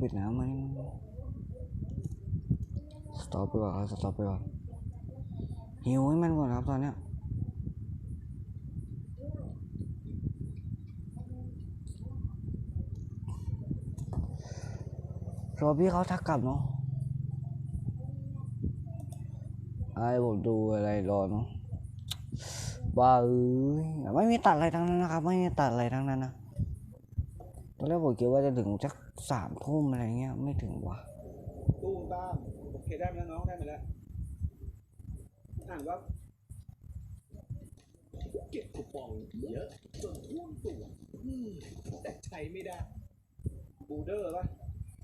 ปิดน้ำไหมสต็อปไปก่อนสต็อปไปก่อนหิวให้มันก่อนครับตอนเนี้ยรอพี่เขาทักกลับเนาะไอ้ผมดูอะไรรอเนาะบ้าเอ้ยไม่มีตัดอะไรทั้งนั้นนะครับ ไม่มีตัดอะไรทั้งนั้นนะตอนแรกผมคิดว่าจะถึงสัก สามทุ่มอะไรเงี้ยไม่ถึงว่ะตู้มตามโอเคได้ไหมแล้วน้องได้ไหมแล้วอ่านว่าเก็บคูปองเยอะจนท่วมตัวอืมแต่ใช้ไม่ได้บูเดอร์ป่ะ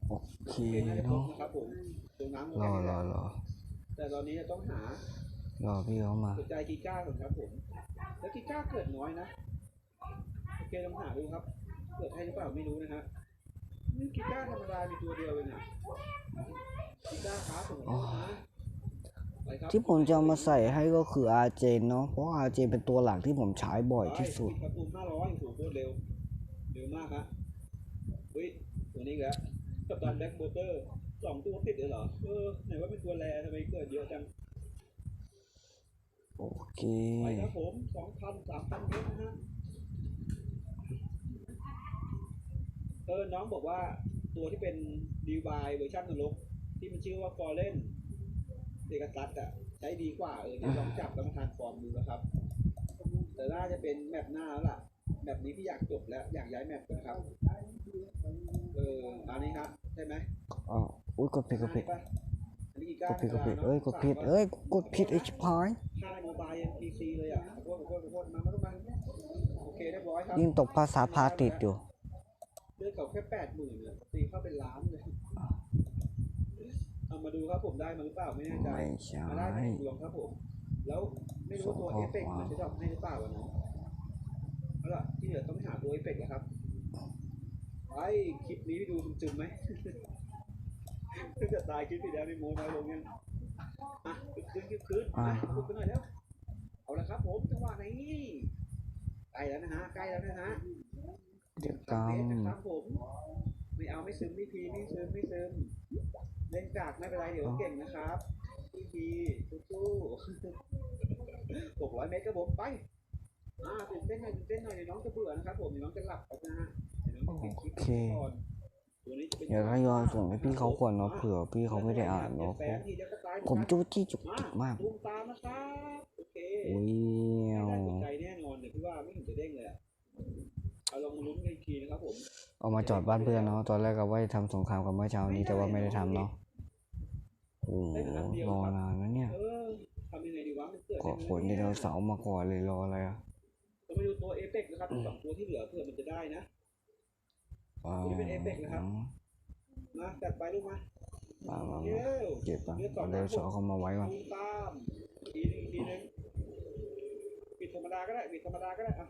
โอเคโอเคน่าจะครบเนาะนะครับผมตรงน้ำรอรอรอแต่ตอนนี้ต้องหารอพี่เขามาหัวใจกีก้าก่อนครับผมแล้วกีก้าเกิดน้อยนะโอเคลองหาดูครับ เกิดให้หรือเปล่าไม่รู้นะฮะ นี่กีก้าธรรมดามีตัวเดียวเองอะกีก้าขาผมนะไปครับที่ผมจะเอามาใส่ให้ก็คืออาเจนเนาะ เพราะอาเจนเป็นตัวหลักที่ผมใช้บ่อยที่สุดไปประตูห้าร้อยถูกโคตรเร็ว เร็วมากฮะเฮ้ยตัวนี้อีกแล้วกับตันแบ็คโบเตอร์สองตัวติดเลยเหรอ เออ ไหนว่าเป็นตัวแรทำไมเกิดเยอะจัง โอเค ไปครับผมสองพันสามพันเมตรนะฮะ เออน้องบอกว่าตัวที่เป็นดีวายเวอร์ชันนรกที่มันชื่อว่าฟอร์เรนเดกัตัสอะใช้ดีกว่าเออเดี๋ยวลองจับแล้วมาทานฟอร์มดูนะครับ แต่น่าจะเป็นแมปหน้าแล้วล่ะแมปนี้พี่อยากจบแล้วอยากย้ายแมปนะครับเอออันนี้ครับใช่ไหมอ๋ออุ้ยกดผิดกดผิดอันนี้ป่ะอันนี้กี่ก้ากดผิดกดผิดธรรมดาเอ้ยกดผิดเอ้ยกดผิดไอ้ชิบหายค่ายโมบาย NPC เลยอะขอโทษขอโทษขอโทษมามามาโอเคเรียบร้อยครับยิ่งตกภาษาพาติดอยู่ เลือดเขาแค่แปดหมื่นเลยตีเข้าเป็นล้านเลยเอามาดูครับผมได้มาหรือเปล่าไม่แน่ใจไม่ใช่มาได้เป็นดวงครับผม แล้วไม่รู้ว่าตัวส่งข้เออฟเฟกต์ความมันจะดรอปให้หรือเปล่าวะน้องเอาล่ะที่เหลือต้องไปหาตัวเอฟเฟกต์แล้วครับไอ้คลิปนี้ไปดูจึมๆไหมตั้งแต่ตายคลิปที่แล้วในโมน้อยลงยังอะขึ้นขึ้นขึ้นอ่าขึ้นขึ้นหน่อยแล้ว เอาละครับผมจังหวะนี้ใกล้แล้วนะฮะใกล้แล้วนะฮะ เจ็บกรรมนะครับผมไม่เอาไม่ซึมไม่พีไม่ซึมไม่ซึมเล่นกากไม่เป็นไรเดี๋ยวเก่งนะครับพี่พีสู้ๆหกร้อยเมตรครับผมไปอ่าตื่นเต้นหน่อยตื่นเต้นหน่อยเดี๋ยวน้องจะเบื่อนะครับผมเดี๋ยวน้องจะหลับไปนะฮะเดี๋ยวน้องจะปิดคลิปโอเคก่อนตัวนี้จะเป็นเดี๋ยวถ้ายอนส่งให้พี่เขาก่อนเนาะเผื่อพี่เขาไม่ได้อ่านเนาะแฟนที่เดี๋ยวก็ตายผมจู้จี้จุกมาจิกมากตูมตามนะครับโอเคอุ้ย กันอีกทีนะครับผมเอามาจอดบ้านเพื่อนเนาะตอนแรกก็ว่าจะทำสงครามกันเมื่อเช้านี้แต่ว่าไม่ได้ทำเนาะโอ้โหรอนานนะเนี่ยเออทำยังไงดีวะมันเกิดเกาะขนไดโนเสาร์มาก่อนเลยรออะไรอะเราไปดูตัวเอฟเฟกต์นะครับสองตัวที่เหลือเพื่อมันจะได้นะอ๋อมาจัดไปลูกมามามาเร็มาวเก็บอะเอาไดโนเสาร์เข้ามาไว้ก่อนตูมตามทีนึงทีนึงปิดธรรมดาก็ได้ปิดธรรมดาก็ได้อะ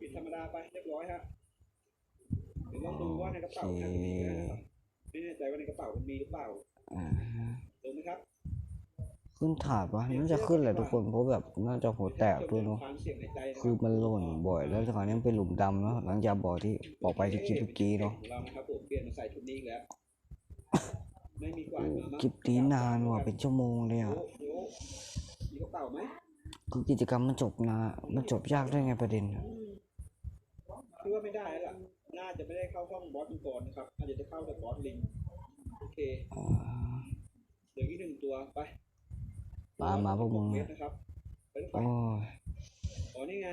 ปิดธรรมดาไปเรียบร้อยฮะ เดี๋ยวลองดูว่าในกระเป๋าเนี่ยมันมีอะไรนะครับไม่แน่ใจว่าในกระเป๋ามันมีหรือเปล่าอ่าตรงไหมครับขึ้นถาดวะน่าจะขึ้นแหละทุกคนเพราะแบบน่าจะหัวแตกด้วยเนาะฟังเสียงในใจนะคือมันหล่นบ่อยแล้วตอนนี้มันเป็นหลุมดำเนาะหลังจากบ่อที่บอกไปที่คลิปเมื่อกี้เนาะของเรานะครับผมเปลี่ยนมาใส่ชุดนี้อีกแล้ว ไม่มีกวาโอ้ดมาคลิปนี้นานว่ะเป็นชั่วโมงเลยอะโอ้โหมีกระเป๋าไหมคือกิจกรรมมันจบนานมันจบยากได้ไงประเด็นอะอืมคือว่าไม่ได้แล้วล่ะน่าจะไม่ได้เข้าห้องบอสมังกรนะครับ อาจจะได้เข้าแต่บอสลิง โอเคอ่าเหลืออีกหนึ่งตัวไป มามาพวกมึงเมเนี่ยตรนะครับไปลูกไปโอ้ยอ๋อนี่ไง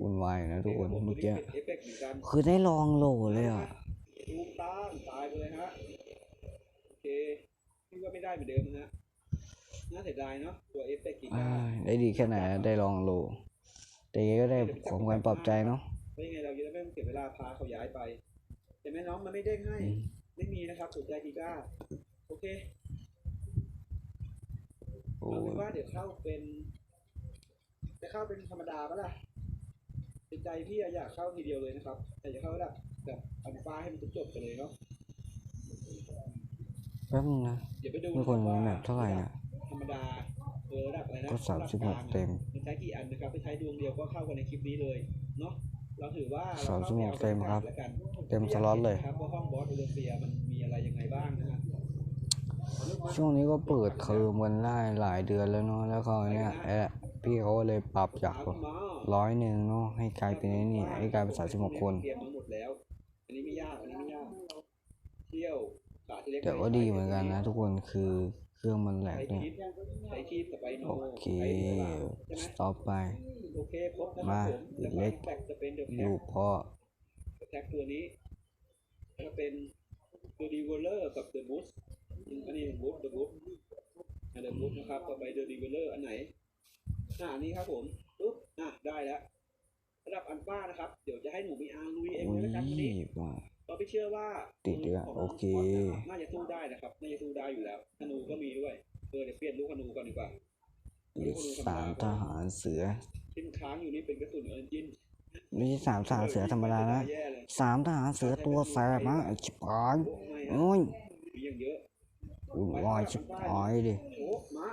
วุ่นวายนะทุกคนเมื่อกี้ป็นเอฟเฟกต์เหมือนกันคือได้ลองโหลเลยอะตูมตามตายไปเลยฮะ โอเคพี่ว่าไม่ได้เหมือนเดิมนะฮะน่าเสียดายเนาะตัวเอฟเฟกต์กีอ้าก้ายได้ดีแค่ไหนอะได้ลองโหลแต่ยังไงก็ได้ของขวัญปลอบใจเนาะ ไม่ยังไงเราจะได้ไม่ต้องเสียเวลาพาเขาย้ายไปแต่แม่น้องมันไม่เด้งให้อืมไม่มีนะครับสนใจกีก้าโอเคโอ้เอาเป็นยว่าเดี๋ยวเข้าเป็น จะเข้าเป็นธรรมดาปะล่ะในใจพี่อะอยากเข้าทีเดียวเลยนะครับ แต่จะเข้าแบบแบบอันฟ้าให้มันจบๆไปเลยเนาะแป๊บนึงนะเดี๋ยวไปดูมีคนว่าแบบเท่าไหร่เนี่ยธรรมดาเออระดับอะไรนะก็สามสิบหกเต็มมันใช้กี่อันนะครับไปใช้ดวงเดียวก็เข้ากันในคลิปนี้เลยเนาะ เราถือว่าสามสิบหกเต็มครับแล้วกันเต็มสล็อตเลยครับเพราะห้องบอสโอเลเซียมันมีอะไรยังไงบ้างนะฮะช่วงนี้ก็เปิดเทอมกันได้หลายเดือนแล้วเนาะแล้วก็เนี่ยเอ๊ะพี่เขาก็เลยปรับจากถามมาร้อยหนึ่งเนาะให้กลายเป็นไอ้นี่ให้กลายเป็นสามสิบหกคนเตรียมมาหมดแล้วอันนี้ไม่ยากอันนี้ไม่ยากเที่ยวกะที่เล็กแต่ก็ดีเหมือนกันนะทุกคนคือ เครื่องมันแหลใช้กเนี่ยคิดใช้คีบกับไปโนโอเคใช้หรือเปล่าใช่ไหมสต็อปไปโอเคครบนะคมารับผมอีกเล็กแท็กจะเป็นเดอะแท็ลูกกพ่อแท็กตัวนี้แล้วก็เป็นตัวดีเวลเลอร์กับเดอะบูสอันนี้บูสเดอะบูสอันเดอะบูสนะครับต่อไปเดอะดีเวลเลอร์อันไหนอ่าอันนี้ครับผมปุ๊บอะได้แล้วระดับอันป้านะครับ เดี๋ยวจะให้หนูมีอาร์ลุยเองอุ้เลยยแล้วกันวันนี้มา เราไม่เชื่อว่าติดด้วยของโอเคน่าจะสู้ได้นะครับน่าจะสู้ได้อยู่แล้วธนูก็มีด้วยเออเดี๋ยวเปลี่ยนลูกธนูก่อนดีกว่าเหลือสามทหารเสือทิ้งค้างอยู่นี่เป็นกระสุนเอินจินไม่ใช่สามทหารเสือธรรมดานะแย่เลยสามทหารเสือตัวแสบนะไอ้ชิบหายโอ้ไม่อะโอ้ยมีอย่างเยอะวุ่นวายชิบหายดิโอ้มา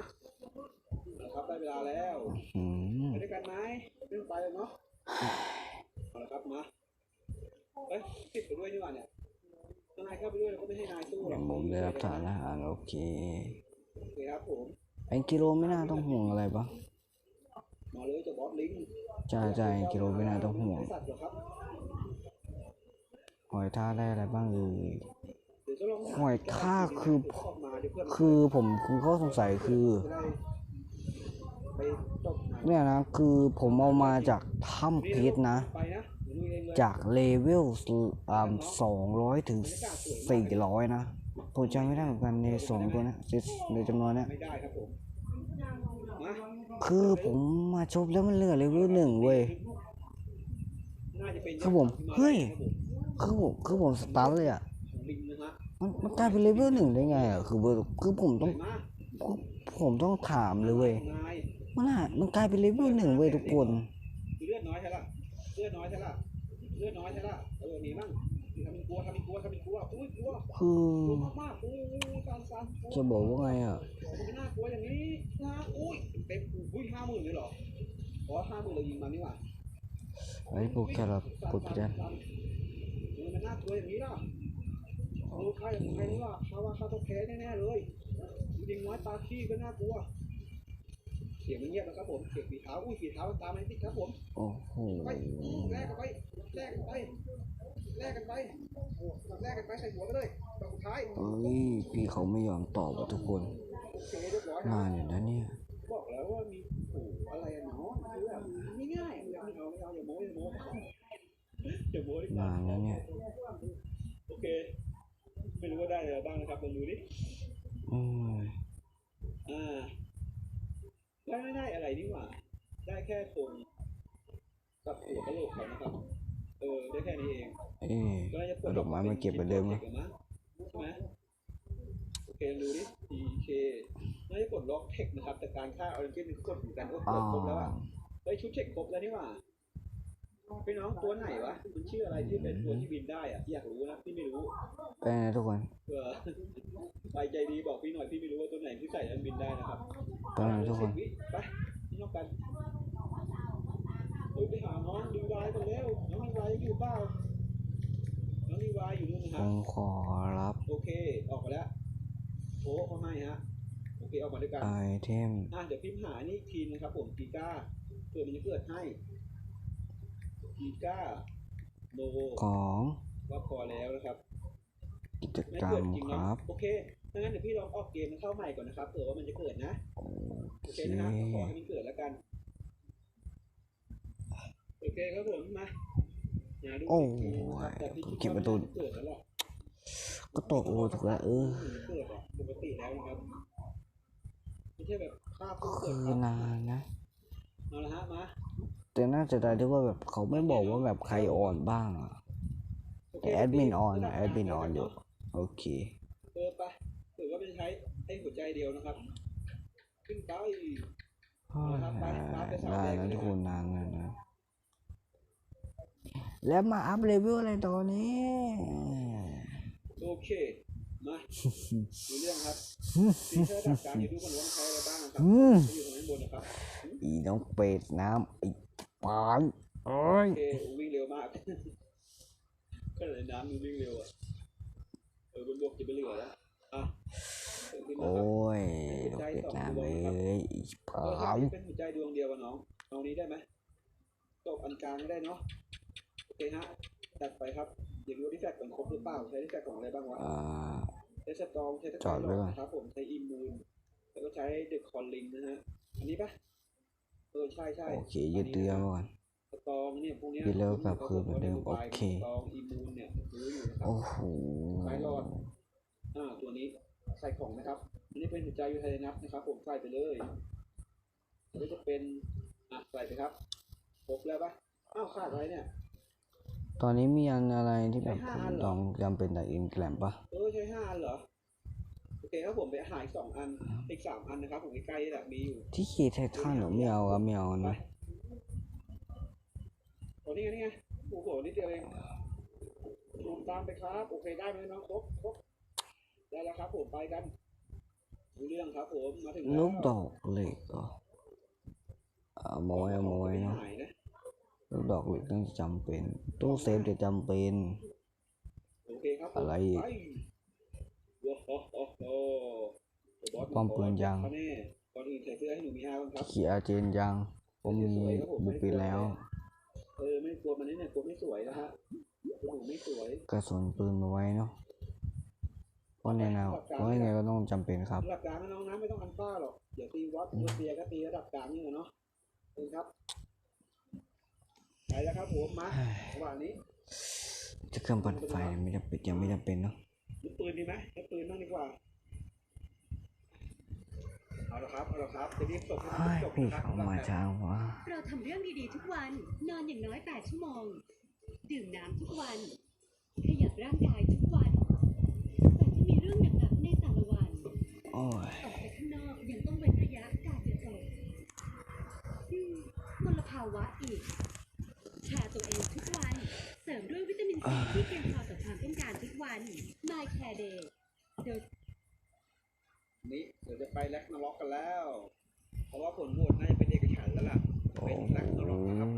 ครับได้เวลาแล้วอืมไปด้วยกันไหมเรื่องไปเลยเนาะเอาละครับมา เอ้ยติดไปด้วยนี่หว่าเนี่ยถ้านายเข้าไปด้วยเราก็ไม่ให้นายสู้หรเดี๋อยกวผมได้รับฐานทหารโอเคโอเคครับผมไอ้กิโลไม่น่าต้องห่วงอะไรปะมาเลยเจะบอสลิงใช่ใช่กิโลไม่น่าต้องห่วงสัตว์เหรอครับหอยท่าได้อะไรบ้างเอ่ย เดี๋ยวจะลองหอยทากคือ ออกมาเดี๋ยวเพื่อนคือผมคือข้อสงสัยคือ จะได้ไปตกหนังเนี่ยนะ คือผมเอามาจากถ้ำเพชรนะ ไปนะ จากเลเวลสองร้อยถึงสี่ร้อยนะผมจำไม่ได้เหมือนกันในสองตัวนี้ยในจำนวนเนี้ยคือผมมาชมแล้วมันเหลือเลเวลหนึ่งเว้ยครับผมเฮ้ยคือผมคือผมสตาร์ทเลยอะมันมันกลายเป็นเลเวลหนึ่งได้ไงอะคือคือผมต้องผมต้องถามเลยเว้ยมันอะมันกลายเป็นเลเวลหนึ่งเว้ยทุกคนเลือดน้อยใช่ละ ลือดน้อยใช่ละเลือดน้อยใช่ละเออหนีมั่งทำเป็นกลัวทำเป็นกลัวทำเป็นกลัวอุ้ยกลัวคือกลัวมากๆอุ้ยการสั่นจะบอกว่าไงอะมันไม่น่ากลัวอย่างนี้นะอุ้ยเต็มอุ้ยห้าหมื่นเลยเหรออ๋อห้าหมื่นเรายิงมันนี่หว่าไอ้พวกแค่เรากดผิดอันมันน่ากลัวอย่างนี้ล่ะโอ้ใครใครนี่ล่ะเขาว่าเขาต้องแพ้แน่ๆเลยยิงน้อยตาขี้ก็น่ากลัว เสียงมันเงียบนะครับผมเสียงฝีเท้าอุ้ยฝีเท้าตามมันติดครับผมโอ้โหไปแลกกันไปแลกกันไปแลกกันไปแลกกันไปใส่หัวกันเลยดอกสุดท้ายเอ้ยพี่เขาไม่ยอมตอบอะทุกคนโอเคเรียบร้อยนานอยู่นะเนี่ยบอกแล้วว่ามีโอ้อะไรอะเนาะคือแบบไม่ง่ายไม่เอาไม่เอาไม่เอาอย่าโม้อย่าโม้อย่าโม้ดินานแล้วเนี่ยโอเคไม่รู้ว่าได้อะไรบ้างนะครับลองดูดิอืมอ่า ได้ไม่ได้อะไรนี่หว่า ได้แค่โครงกับหัวกะโหลกเขานะครับ เออ ได้แค่นี้เองเอ๊ะก็น่าจะปลเอาดอกไม้มาเก็บเหมือนเดิมไหมใช่ไหมโอเคดูดิ DK น่าจะกดล็อกเทคนะครับ แต่การฆ่าออริจินกดเหมือนกันโอ้กอ๋อดครบแล้วอะได้ชุดเทคครบแล้วนี่หว่าพี่น้องตัวไหนวะมันชื่ออะไรที่เป็นตัวที่บินได้อะที่อยากรู้นะพี่ไม่รู้ไปนะทุกคน เผื่อ ไปใจดีบอกพี่หน่อยพี่ไม่รู้ว่าตัวไหนที่ใส่แล้วบินได้นะครับไปนะทุกคนสิบวิไปพี่น้องกันเฮ้ยไปหาน้องดีวายกันแล้วน้องดีวายยังอยู่เปล่าน้องดีวายอยู่นู่นนะผครับมขอรับโอเคออกมาแล้วโอ้เขาให้ฮะโอเคออกมาด้วยกันไอเทมอะเดี๋ยวพิมพ์หานี่อีกทีนะครับผมกีก้าเผื่อมันจะเกิดให้กีก้าโนของว่าพอแล้วนะครับ กิจไม่กรรเกิดมจริงคเนาะรับ โอเค ถ้างั้นเดี๋ยวพี่ลองออกเกมมันเข้าใหม่ก่อนนะครับเผื่อว่ามันจะเกิดนะโอโอเคเคนะครับขอให้มันเกิดแล้วกันโอเคครับผมมาหาดูโอ้อีกทีนะครับแต่พี่ยคิดเก็บว่าประตูมันเกิดแล้วแหละก็ตกโอ้ถูกแล้วเออเกิดอะปกติแล้วนะครับไม่ใช่แบบฆ่าผู้คืเกิดอครับนานนะเอาละฮะมาแต่น่าจะได้ที่ว่าแบบเขาไม่บอกว่าแบบใครอ่อนบ้างอะโเคแต่แอดมินออนอะแอดมินออนอยู่โอเค เออไปถือว่าเป็น ใช้ไอ้หัวใจเดียวนะครับ ขึ้นไปได้นะทุกคนนานแล้วนะแล้วมาอัพเลเวลอะไรตอนนี้โอเคมาดูเรื่องครับฟีเจอร์ดับการอยู่ดูกันว่ามันใช้อะไรบ้างนะครับอืมอยู่ตรงนั้นบนนะครับอีน้องเป็ดน้ำไอ้ปานโอ้ยโอเควิ่งเร็วมากก็เลยน้ำมันวิ่งเร็วอะเออบนบวกจะไปเหลือแล้ว โอ้ครับยดอกเวียดนามเลยอีพเออร้อมเป็นหัวใจดวงเดียวกับน้องเอานี้ได้ไหมตบอันกลางได้เนาะโอเคฮะจัดไปครับเดี๋ยวดูที่แฟกของครบหรือเปล่าใช้ที่แฟกของอะไรบ้างวะอ่าใช้สตองใช้ตะจอดไว้ก่อนครับผมใช้อิมมูนแล้วก็ใช้เดอะคอนลิงนะฮะอันนี้ปะเออใช่ใช่โอเคยืดเดือก่อนสตองเนี่ยพวกเนี้ยยืดแล้วกลับคืนเหมือนเดิมโอเคสตองอิมมูนเนี่ยรู้อยู่นะครับโอ้โหไฟรอดอ่าตัวนี้ ใส่ของนะครับ อันนี้เป็นหัวใจยูไทนัสนะครับ ผมใส่ไปเลยอันนี้จะเป็นอะใส่ไปครับครบแล้วปะอ้าวขาดอะไรเนี่ย ตอนนี้มีอันอะไรที่แบบใช้ผห้ามอันเหรอ ต้องจำเป็นแต่อินแกลมปะเออใช้ห้าอันเหรอโอเคครับผมไปหาอีกสองอันอีกสามอันนะครับ ผมใกล้ๆนี่แหละมีอยู่ ที่เคไททันเหรอไม่เอาครับไม่เอาไปนะโอ้นี่ไงนี่ไงโอ้โหนิดเดียวเองตูมตามไปครับ โอเคได้ไหมน้องครบครบ ได้แล้วครับผมไปกันรู้เรื่องครับผมมาถึงแล้วลูกดอกเหล็กเหรอเอามาไว้เอามาไว้เนาะหายนะลูกดอกเหล็กต้องจำเป็นตู้เซฟจะจำเป็น โอเคครับผมอะไรอีกปว้าวโอ้โหโอ้โหบอสป้อมปืนยางเขาแน่ก่อนอื่นใส่เสื้อให้หนูมีอาบ้างครับ เขียร์เจนยัง ผมมีบุปปีแล้ว เออไม่กลัวมันนี่เนี่ยกลัวไม่สวยนะฮะกลัวหนูไม่สวย กระสุนปืนมาไว้เนาะ เพราะในแนวเพราะยังไงก็ต้องจำเป็นครับระดับกลางนะน้องนะไม่ต้องอันฟ้าหรอกเดี๋ยวตีวัดเตียก็ตีระดับกลางนี่แหละเนาะเองครับไปแล้วครับผมมาระหว่างนี้ จะเครื่องปั่นไฟไม่จำเป็นยังไม่จำเป็นเนาะลูกปืนดีไหมให้ปืนบ้างดีกว่าเอาละครับเอาละครับจะรีบจบให้เฮ้มันยจบพี่นะครับเขามาช้าวะเราทำเรื่องดีๆทุกวัน นอนอย่างน้อย8ชั่วโมง ดื่มน้ำทุกวัน ขยับร่างกายทุกวัน โอ้ยออกไปข้างนอกยังต้องเว้นระยะการจะตกอืมมลภาวะอีก แชร์ตัวเองทุกวัน เสริมด้วยวิตามินซีที่เพียงพอต่อความต้องการทุกวัน My Care Day โดยนี่เดี๋ยวจะไปแล็กนล็อกกันแล้ว เพราะว่าผลโหวตน่าจะเป็นเอกฉันท์แล้วล่ะ เป็นแล็กนล็อกนะครับ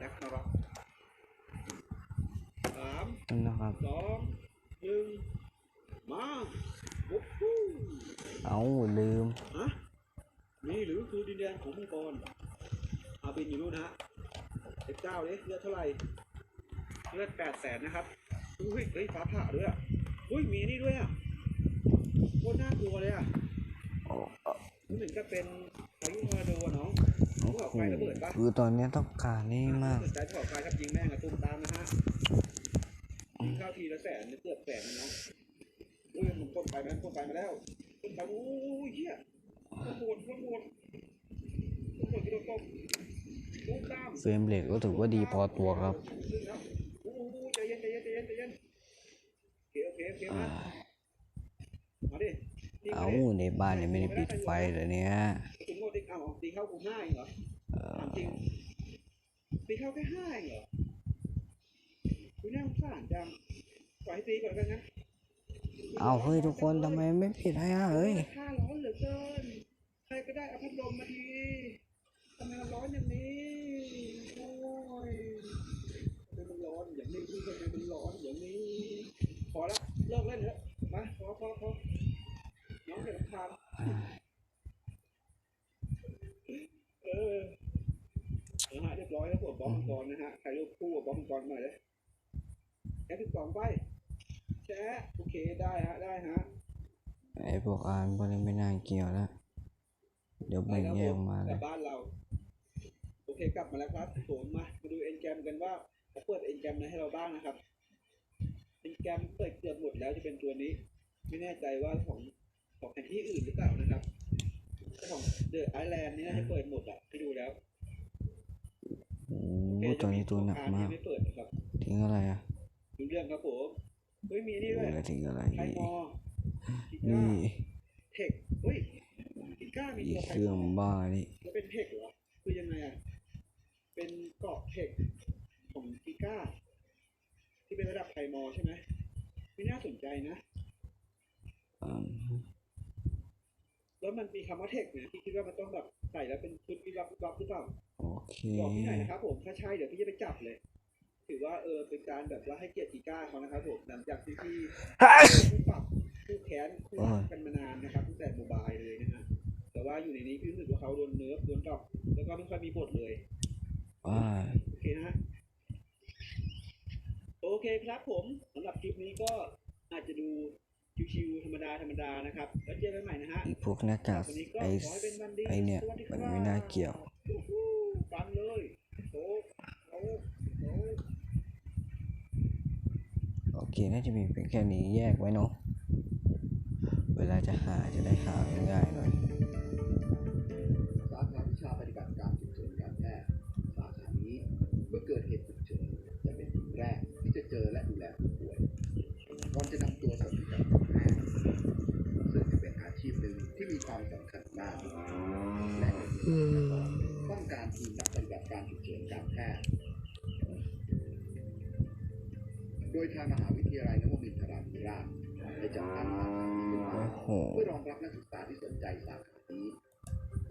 แล็กนล็อกสามนะครับสองหนึ่งมา เอาลืมฮะนี่หรือคือดินแดนของมังกรอาบินอยู่นู่นนะฮะเอ็กเจ้าเนี่ยเลือดเท่าไหร่เลือดแปดแสนนะครับอุ้ยเฮ้ยฟ้าผ่าด้วยอะอุ้ยมีนี่ด้วยอะโคตรน่ากลัวเลยอะโอ้มันเหมือนกับเป็นพายุทอร์นาโดอะน้องโอ้โหคือตอนนี้ต้องการนี่มากสนใจขอไฟครับยิงแม่งกระตุ้มตามนะฮะยิงเข้าทีละแสนหรือเกือบแสนนะน้ องอุ้ยมันพ่นไฟมาพ่นไฟมาแล้วพ่นไฟโอ้ยเหี้ยโคตรโหดโคตรโหดโคตรโหดที่เราต้มตุ้มตามเฟรมเรทก็ถือว่าดีพอตัวครับขึ้นแล้วโอ้โหใจเย็นใจเย็นใจเย็นใจเย็นโอเคโอเคโอเคอ่ามามาดิยิงเอามาดิในบ้านเนี่ยไม่ได้ปิดไฟเลยเนี่ยถึงโง่ดิเอาตีเข้ากูห้าเองเหรอเออถามจริงตีเข้าแค่ห้าเองเหรอกูน่าสงสารจังปล่อยให้ตีก่อนกันนะ เอาเฮ้ยทุกคนทำไมไม่ปิดให้อะเฮ้ยค่าร้อนเหลือเกิน ใครก็ได้เอาพัดลมมาทีทำไมมันร้อนอย่างนี้ โอ้ยทำไมมันร้อนอย่างนี้ทำไมมันร้อนอย่างนี้ พอล้วเลิกเล่นเถอะ มาพอพอพอน้องเห็นทานเออนะฮะเรียบร้อยแล้วผมบอมมังกรนะฮะใครรูปคู่กับบอมกรหน่อยเลยแค่ที่สองไป แชะโอเคได้ฮะได้ฮะไอ้พวกอ่านพวกนี้ไม่น่าเกี่ยวแล้ว เดี๋ยวแบ่งแยกมากเลลัยบบ้านเรา โอเคกลับมาแล้วครับผมมามาดูเอ็นแกมกันว่าเขาเปิดเอ็นแกมไหนให้เราบ้างนะครับเอ็นแกมเปิดเกือบหมดแล้วจะเป็นตัวนี้ ไม่แน่ใจว่าของของแผนที่อื่นหรือเปล่านะครับแต่ของเดอะไอแลนด์นี่น่าจะเปิดหมดอะไปดูแล้วโอ้โหตัวนี้ตัวหนักมากไม่เปิดนะครับ ทิ้งอะไรอะดูเรื่องครับผม เฮ้ยมีนี่โอ้ด้วยยทิ้งอะไรไทนี่มอพิก้านี่เทคเฮ้ยพิก้ามีอีตัวกไทเครื่องมอบ้านี่แล้วเป็นเทคเหรอคือยังไงอะเป็นเกาะเทคของกิก้า ที่เป็นระดับไทมอใช่ไหมไม่น่าสนใจนะอืมแล้วมันมีคำว่าเทคเนี่ยที่คิดว่ามันต้องแบบใส่แล้วเป็นชุดวิบวับวิบวับหรือเปล่าโอเคบอกพี่หน่อยนะครับผมถ้าใช่เดี๋ยวพี่จะไปจับเลยถือว่า เออเป็นการแบบว่าให้เกียรติกิก้าเขานะครับผมหลังจากที่พี่ผู้เป่าโอ้ยกันมานานนะครับตั้งแต่โมบายเลยนะฮะแต่ว่าอยู่ในนี้พี่รู้สึกว่าเขาโดนเนิร์ฟโดนดรอปแล้วก็ไม่ค่อยมีบทเลยอ้ายโอเคนะฮะโอเคครับผมสำหรับคลิปนี้ก็อาจจะดูชิวๆธรรมดาธรรมดานะครับแล้วเจอกันใหม่นะฮะไอ้พวกหน้ากากวันนี้ก็ไอ้ขอให้เป็นวันดีไอ้เนี่ยสวัสดีคมัรับนไม่น่าเกี่ยวฮู้ฮู้ฟันเลยโอ้โอ้ โอเคน่าจะมีเพียงแค่นี้แยกไว้เนาะเวลาจะหาจะได้หาง่ายๆหน่อยสาขาวิชาปฏิบัติการฉุกเฉินการแพทย์สาขานี้เมื่อเกิดเหตุฉุกเฉินจะเป็นทีมแรกที่จะเจอและดูแลผู้ป่วยก่อนจะนำตัวส่งไปยังแพทย์ซึ่งจะเป็นอาชีพหนึ่งที่มีความสำคัญมากและต้องการทีม สนใจสาขานี้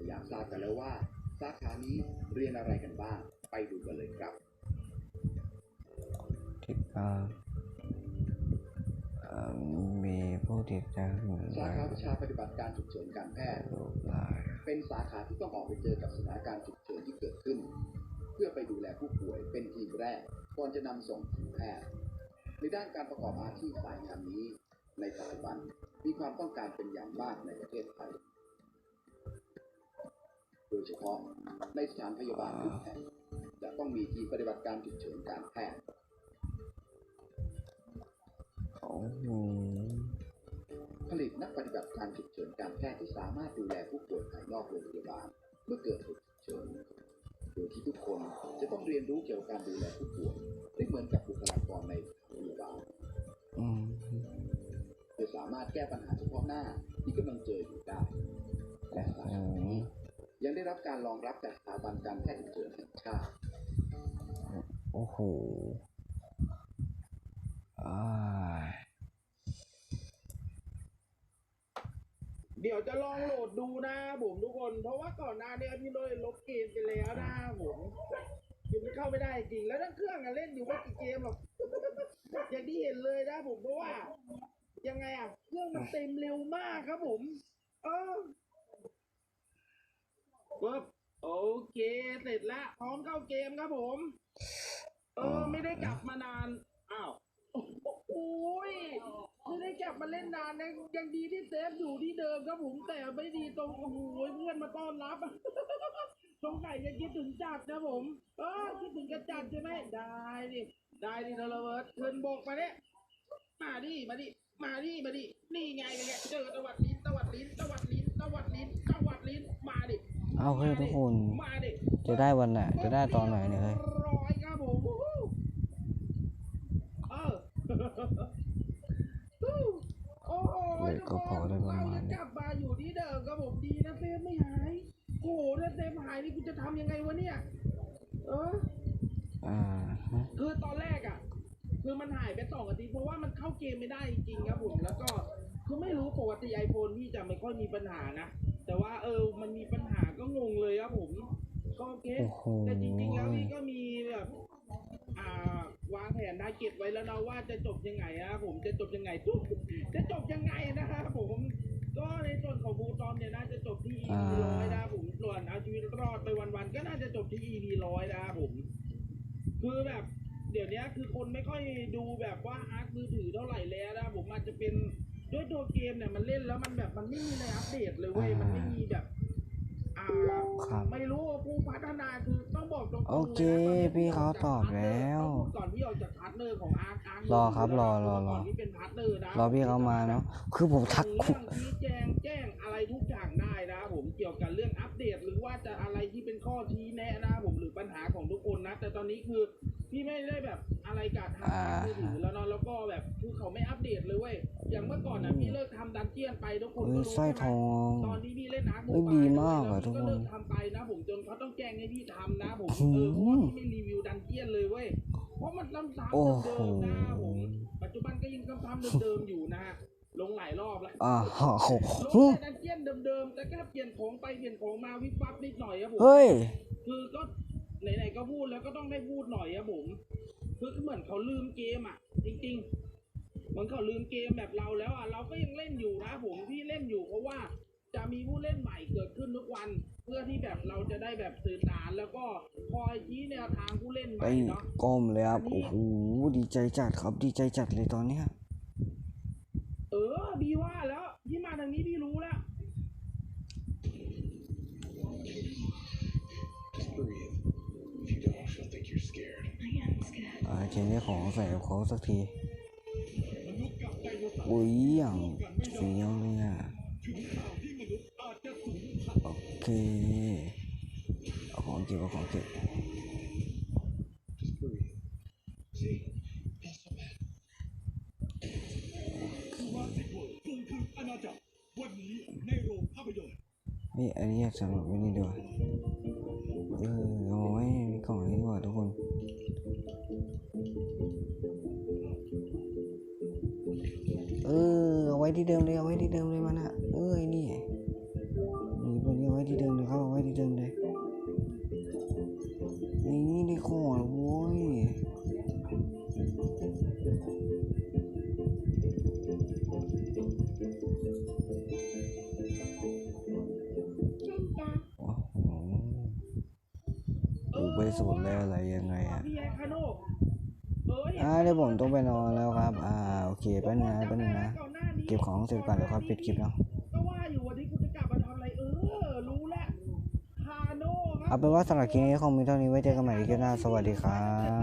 อยากทราบกันแล้วว่า สาขานี้เรียนอะไรกันบ้าง ไปดูกันเลยครับติดตามเอ่อมีผู้ติดตามหนึ่งสาร้อยขาวิชาปฏิบัติการฉุกเฉินการแพทย์รูปลายเป็นสาขาที่ต้องออกไปเจอกับสถานการณ์ฉุกเฉินที่เกิดขึ้น เพื่อไปดูแลผู้ป่วยเป็นทีมแรกก่อนจะนำส่งทีมแพทย์ ในด้านการประกอบอาชีพสายงานนี้ ในปัจจุบันมีความต้องการเป็นอย่างมากในประเทศไทย โดยเฉพาะในสถานพยาบาลทุกแห่งจะต้องมีทีมปฏิบัติการฉุกเฉินการแพทย์ผลิตนักปฏิบัติการฉุกเฉินการแพทย์ที่สามารถดูแลผู้ป่วยภายนอกโรงพยาบาลเมื่อเกิดเหตุฉุกเฉินโดยที่ทุกคนจะต้องเรียนรู้เกี่ยวกับการดูแลผู้ป่วยได้เหมือนกับบุคลากรในโรงพยาบาลอืมโดยสามารถแก้ปัญหาเฉพาะหน้าที่กำลังเจออยู่ได้และสาขานี้ ยังได้รับการรองรับจากสถาบันการแพทย์ฉุกเฉินแห่งชาติโอ้โหอาเดี๋ยวจะลองโหลดดูนะผมทุกคน เพราะว่าก่อนหน้านี้พี่โดยลบเกมไปแล้วนะผมยังไม่เข้าไม่ได้จริง แล้วทั้งเครื่องอะเล่นอยู่ไม่กี่เกมหรอกอย่างที่เห็นเลยนะผมเพราะว่า ยังไงอะ เครื่องมันเต็มเร็วมากครับผม เออ ปึ๊บโอเคเสร็จแล้วพร้อมเข้าเกมครับผม เออไม่ได้กลับมานานอ้าวโอ้ยไม่ได้กลับมาเล่นนานนะยังดีที่เซฟอยู่ที่เดิมครับผมแต่ไม่ดีตรงโอ้โหเพื่อนมาต้อนรับสงสัยจะคิดถึงจัดนะผม เออคิดถึงกระจัดใช่ไหมได้ดิได้ดิเทเลเวิร์ดเทินบกมาเนี่ยมาดิมาดิมาดิมาดินี่ไงเป็นไงเจอตวัดลิ้นตวัดลิ้นตวัดลิ้นตวัดลิ้นตวัดลิ้นมาดิ เอาเฮ้ยทุกคนมาดิจะได้วันไหนจะได้ตอนไหนเนี่ยเฮ้ยร้อยครับผมวู้ฮู้เออโอ้โหเลยก็พอได้ประมาณเรนี้กลับมาอยู่ที่เดิมครับผมดีนะเซฟไม่หายโอ้โหถ้าเซฟหายนี่กูจะทำยังไงวะเนี่ยเอออ่าฮะคือตอนแรกอะ คือมันหายไปสองอาทิตย์เพราะว่ามันเข้าเกมไม่ได้จริงๆครับผมแล้วก็คือไม่รู้ปกติ iPhone พี่จะไม่ค่อยมีปัญหานะแต่ว่าเออมันมีปัญหา ก็งงเลยครับผมก็โอเคโอ้โหแต่จริงๆแล้วพี่ก็มีแบบอ่าวางแผนได้เก็บไว้แล้วนะว่าจะจบยังไงนะครับผมจะจบยังไงทุกจะจบยังไงนะครับผมก็ในส่วนของบูตอมเนี่ยน่าจะจบที่ EP อ่าร้อยนะครับผมส่วนเอาชีวิตรอดไปวันๆก็น่าจะจบที่ EP ร้อยนะครับผม คือแบบเดี๋ยวนี้คือคนไม่ค่อยดูแบบว่าอาร์คมือถือเท่าไหร่แล้วนะครับผมอาจจะเป็นด้วยตัวเกมเนี่ยมันเล่นแล้วมันแบบมันไม่มีอะไรอัปเดตเลยเว้ยมันไม่มีแบบอ่า ครับ ไม่รู้ว่าผู้พัฒนาคือต้องบอกตรงๆโอเคลยนะพี่เขาตอบแล้วต้องพูดก่อนที่ออกจากพาร์ทเนอร์ของอาร์คอาร์ครอครับรอรอรอ ก่อนที่เป็นพาร์ทเนอร์นะรอพี่เขามาเนาะคือผมทัก เรื่องชี้แจงแจ้งอะไรทุกอย่างได้นะครับผมเกี่ยวกับเรื่องอัปเดต หรือว่าจะอะไรที่เป็นข้อชี้แนะนะครับผมหรือปัญหาของทุกคนนะ แต่ตอนนี้คือพี่ไม่ได้แบบ อะไรกับทางอ่ามือถือแล้วเนาะแล้วก็แบบคือเขาไม่อัปเดตเลยเว้ยอย่างเมื่อก่อนนะพี่เลิกทำดันเจียนไปทุกคนเฮ้ก็ยรู้สร้อยใช่ไหทมองตอนนี้พี่เล่นอาร์คเฮ้ยดีมากอะทุกคนเลิกทำไปนะผมจนเขาต้องแจ้งให้พี่ทำนะผมอืมเออเพราะว่าพี่ไม่รีวิวดันเจียนเลยเว้ยเพราะมันซ้ำโอ้ๆโหเดิมๆนะผมปัจจุบันก็ยังซ้ำๆเดิมๆอยู่นะฮะลงหลายรอบแล้วอ่าโอ้โหลงแต่ดันเจียนเดิมๆแต่แค่เปลี่ยนของไปเปลี่ยนของมาวิบวับนิดหน่อยครับผมเฮ้ยคือก็ไหนๆก็พูดแล้วก็ต้องได้พูดหน่อยครับผม คือเหมือนเขาลืมเกมอะ จริงๆมันก็ลืมเกมแบบเราแล้วอะเราก็ยังเล่นอยู่นะผมที่เล่นอยู่เพราะว่าจะมีผู้เล่นใหม่เกิดขึ้นทุกวัน เพื่อที่แบบเราจะได้แบบสื่อสารแล้วก็คอยชี้แนวทางผู้เล่นใหไปม่เนาะก้มเลยครับโอ้โหดีใจจัดครับ ดีใจจัดเลยตอนเนี้ยเออบีว่าแล้วที่มาทางนี้พี่รู้แล้ว อ่าเจนได้ของใส่กับเขาสักที อุ้ยอย่างเฟี้ยวเลยอะโอเคเอาของเก็บเอาของเก็บนี่อันนี้สำหรับวันนี้ดีกว่าเเก็บของเสร็จก่อนเดี๋ยวค่อยปิดคลิปเนาะก็ว่าอยู่วันนี้กูจะกลับมาทำอะไรเออรู้แล้วคาโน่ครัเอาเป็นว่าสำหรับคลิปนี้คงมีเท่านี้ไว้เจอกันใหม่ในคลิปหน้าสวัสดีครับ